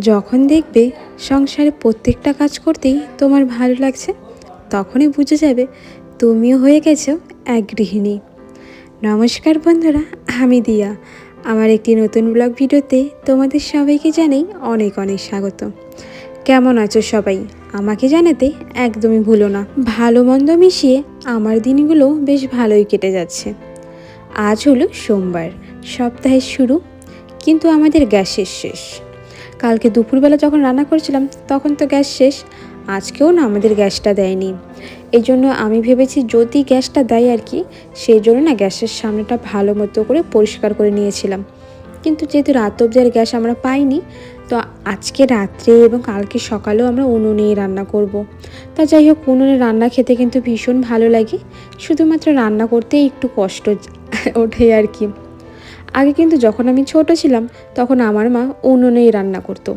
যখন দেখবে সংসারে প্রত্যেকটা কাজ করতেই তোমার ভালো লাগছে, তখনই বুঝে যাবে তুমিও হয়ে গেছো এক গৃহিণী। নমস্কার বন্ধুরা, আমি দিয়া। আমার একটি নতুন ব্লগ ভিডিওতে তোমাদের সবাইকে জানাই অনেক অনেক স্বাগত। কেমন আছো সবাই? আমাকে জানাতে একদমই ভুলো না। ভালো মন্দ মিশিয়ে আমার দিনগুলো বেশ ভালোই কেটে যাচ্ছে। আজ হলো সোমবার, সপ্তাহের শুরু, কিন্তু আমাদের গ্যাসের শেষ। কালকে দুপুরবেলা যখন রান্না করেছিলাম, তখন তো গ্যাস শেষ। আজকেও না আমাদের গ্যাসটা দেয়নি। এই জন্য আমি ভেবেছি যদি গ্যাসটা দেয় আর কি, সেই জন্য না গ্যাসের সামনেটা ভালো মতো করে পরিষ্কার করে নিয়েছিলাম। কিন্তু যেহেতু রাত অবধি আর গ্যাস আমরা পাইনি, তো আজকে রাত্রে এবং কালকে সকালেও আমরা উনুনেই রান্না করব। তা যাই হোক, উনুনে রান্না খেতে কিন্তু ভীষণ ভালো লাগে। শুধুমাত্র রান্না করতেই একটু কষ্ট ওঠে আর কি। আগে কিন্তু যখন আমি ছোট ছিলাম, তখন আমার মা উনুনেই রান্না করতো।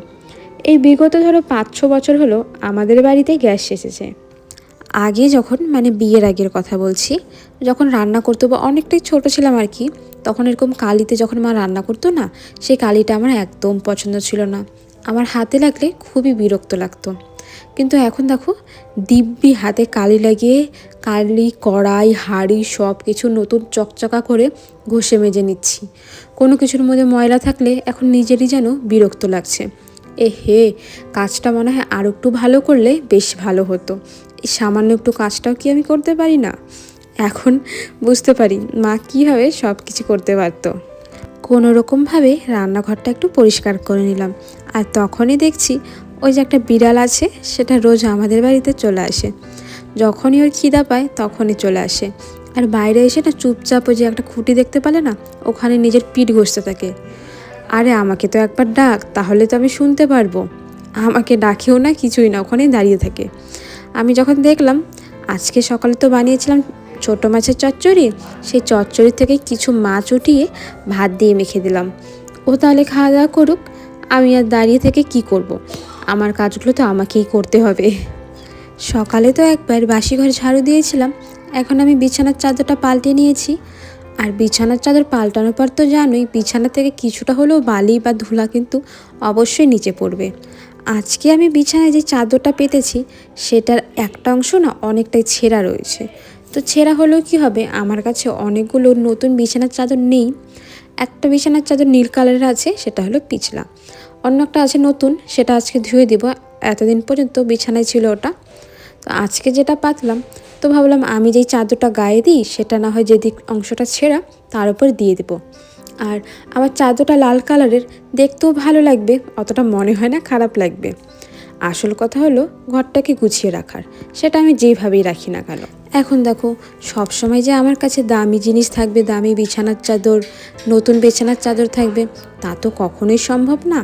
এই বিগত ধরো পাঁচ ছ বছর হলো আমাদের বাড়িতে গ্যাস এসেছে। আগে যখন মানে বিয়ের আগের কথা বলছি, যখন রান্না করতো বা অনেকটাই ছোট ছিলাম আর কি, তখন এরকম কালিতে যখন মা রান্না করতো না, সেই কালিটা আমার একদম পছন্দ ছিল না। আমার হাতে লাগলে খুবই বিরক্ত লাগতো। কিন্তু এখন দেখো, দিব্যি হাতে কালি লাগিয়ে, কালি, কড়াই, হাঁড়ি সব কিছু নতুন চকচকা করে ঘষে মেজে নিচ্ছি। কোনো কিছুর মধ্যে ময়লা থাকলে এখন নিজেরই যেন বিরক্ত লাগছে। এ হে, কাজটা মনে হয় আর একটু ভালো করলে বেশ ভালো হতো। এই সামান্য একটু কাজটাও কি আমি করতে পারি না? এখন বুঝতে পারি মা কীভাবে সব কিছু করতে পারতো। কোনো রকমভাবে রান্নাঘরটা একটু পরিষ্কার করে নিলাম। আর তখনই দেখছি ওই যে একটা বিড়াল আছে, সেটা রোজ আমাদের বাড়িতে চলে আসে। যখনই ওর খিদা পায়, তখনই চলে আসে। আর বাইরে এসে না চুপচাপ ওই যে একটা খুঁটি দেখতে পেলে না, ওখানে নিজের পিঠ ঘষতে থাকে। আরে আমাকে তো একবার ডাক, তাহলে তো আমি শুনতে পারব। আমাকে ডাকেও না, কিছুই না, ওখানেই দাঁড়িয়ে থাকে। আমি যখন দেখলাম, আজকে সকালে তো বানিয়েছিলাম ছোটো মাছের চচ্চড়ি, সেই চচ্চড়ি থেকে কিছু মাছ উঠিয়ে ভাত দিয়ে মেখে দিলাম। ও তাহলে খাওয়া দাওয়া করুক, আমি আর দাঁড়িয়ে থেকে কি করব। আমার কাজগুলো তো আমাকেই করতে হবে। সকালে তো একবার বাসি ঘর ঝাড়ু দিয়েছিলাম, এখন আমি বিছানার চাদরটা পাল্টে নিয়েছি। আর বিছানার চাদর পাল্টানোর পর তো জানোই, বিছানা থেকে কিছুটা হলেও বালি বা ধুলা কিন্তু অবশ্যই নিচে পড়বে। আজকে আমি বিছানায় যে চাদরটা পেতেছি, সেটার একটা অংশ না অনেকটাই ছেঁড়া রয়েছে। তো ছেঁড়া হলেও কি হবে? আমার কাছে অনেকগুলো নতুন বিছানার চাদর নেই। একটা বিছানার চাদর নীল কালারের আছে, সেটা হলো পিছলা। অন্য একটা আছে নতুন, সেটা আজকে ধুয়ে দিব। এতদিন পর্যন্ত বিছানায় ছিল ওটা। তো আজকে যেটা পাতলাম, তো ভাবলাম আমি যেই চাদরটা গায়ে দিই, সেটা না হয় যেদিক অংশটা ছেঁড়া, তার উপর দিয়ে দেবো। আর আমার চাদরটা লাল কালারের, দেখতেও ভালো লাগবে, অতটা মনে হয় না খারাপ লাগবে। আসল কথা হলো, ঘরটাকে গুছিয়ে রাখার, সেটা আমি যেইভাবেই রাখি না কেন। এখন দেখো, সব সময় যে আমার কাছে দামি জিনিস থাকবে, দামি বিছানার চাদর, নতুন বিছানার চাদর থাকবে, তা তো কখনোই সম্ভব না।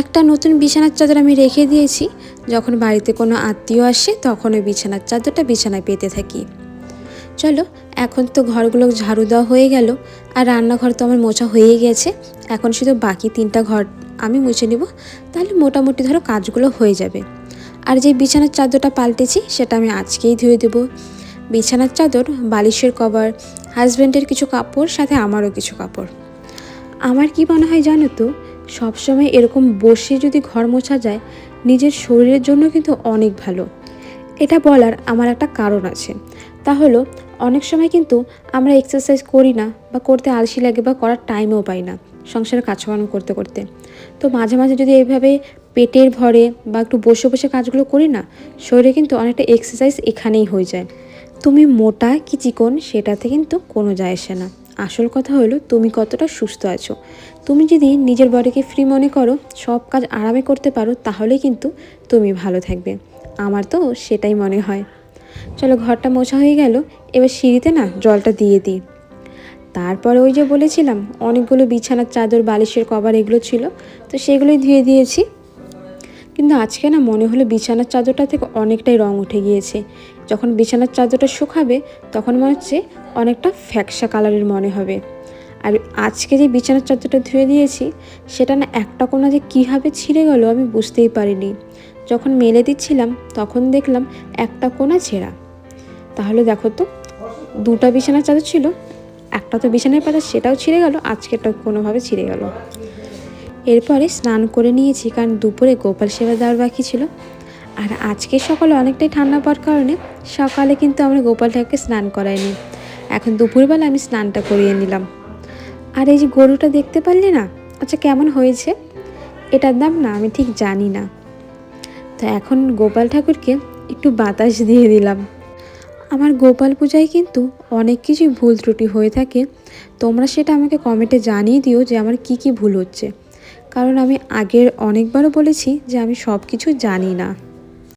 একটা নতুন বিছানার চাদর আমি রেখে দিয়েছি, যখন বাড়িতে কোনো আত্মীয় আসে, তখন ওই বিছানার চাদরটা বিছানায় পেতে থাকি। চলো, এখন তো ঘরগুলো ঝাড়ু দেওয়া হয়ে গেল, আর রান্নাঘর তো আমার মোছা হয়ে গেছে, এখন শুধু বাকি তিনটা ঘর আমি মুছে নিব, তাহলে মোটামুটি ধরো কাজগুলো হয়ে যাবে। আর যে বিছানার চাদরটা পাল্টেছি, সেটা আমি আজকেই ধুয়ে দেবো। বিছানার চাদর, বালিশের কভার হাজব্যান্ডের কিছু কাপড়, সাথে আমারও কিছু কাপড়। আমার কি মনে হয় জানো তো, সবসময় এরকম বসে যদি ঘর মোছা যায়, নিজের শরীরের জন্য কিন্তু অনেক ভালো। এটা বলার আমার একটা কারণ আছে। তা হলো, অনেক সময় কিন্তু আমরা এক্সারসাইজ করি না বা করতে আলসি লাগে বা করার টাইমও পাই না সংসারের কাজকর্ম করতে করতে। তো মাঝে মাঝে যদি এইভাবে পেটের ভরে বা একটু বসে বসে কাজগুলো করি না, শরীরে কিন্তু অনেকটা এক্সারসাইজ এখানেই হয়ে যায়। তুমি মোটা কি চিকন সেটাতে কিন্তু কোনো যায় আসে না। আসল কথা হলো, তুমি কতটা সুস্থ আছো। তুমি যদি নিজের বডিকে ফ্রি মনে করো, সব কাজ আরামে করতে পারো, তাহলে কিন্তু তুমি ভালো থাকবে। আমার তো সেটাই মনে হয়। চলো ঘরটা মোছা হয়ে গেল, এবার সিঁড়িতে না জলটা দিয়ে দিই। তারপরে ওই যে বলেছিলাম, অনেকগুলো বিছানার চাদর, বালিশের কভার এগুলো ছিল, তো সেগুলোই ধুয়ে দিয়েছি। কিন্তু আজকে না মনে হলো বিছানার চাদরটা থেকে অনেকটাই রং উঠে গিয়েছে। যখন বিছানার চাদরটা শুকাবে, তখন মনে হচ্ছে অনেকটা ফ্যাকসা কালারের মনে হবে। আর আজকে যে বিছানার চাদরটা ধুয়ে দিয়েছি, সেটা না একটা কোনা যে কীভাবে ছিঁড়ে গেল আমি বুঝতেই পারিনি। যখন মেলে দিচ্ছিলাম, তখন দেখলাম একটা কোনা ছেঁড়া। তাহলে দেখো তো, দুটা বিছানার চাদর ছিল, একটা তো বিছানায় পাতা সেটাও ছিঁড়ে গেল আজকেরটা কোনোভাবে ছিঁড়ে গেল। এরপরে স্নান করে নিয়েছি, কারণ দুপুরে গোপাল সেবা দেওয়ার বাকি ছিল। আর আজকে সকালে অনেকটাই ঠান্ডা পড়ার কারণে সকালে কিন্তু আমরা গোপাল ঠাকুরকে স্নান করাইনি। এখন দুপুরবেলা আমি স্নানটা করিয়ে নিলাম। আর এই যে গরুটা দেখতে পারলে না? আচ্ছা কেমন হয়েছে? এটার দাম না আমি ঠিক জানি না। তো এখন গোপাল ঠাকুরকে একটু বাতাস দিয়ে দিলাম। আমার গোপাল পূজায় কিন্তু অনেক কিছুই ভুল ত্রুটি হয়ে থাকে। তোমরা সেটা আমাকে কমেন্টে জানিয়ে দিও যে আমার কি কি ভুল হচ্ছে। কারণ আমি আগের অনেকবারও বলেছি যে আমি সব কিছু জানি না।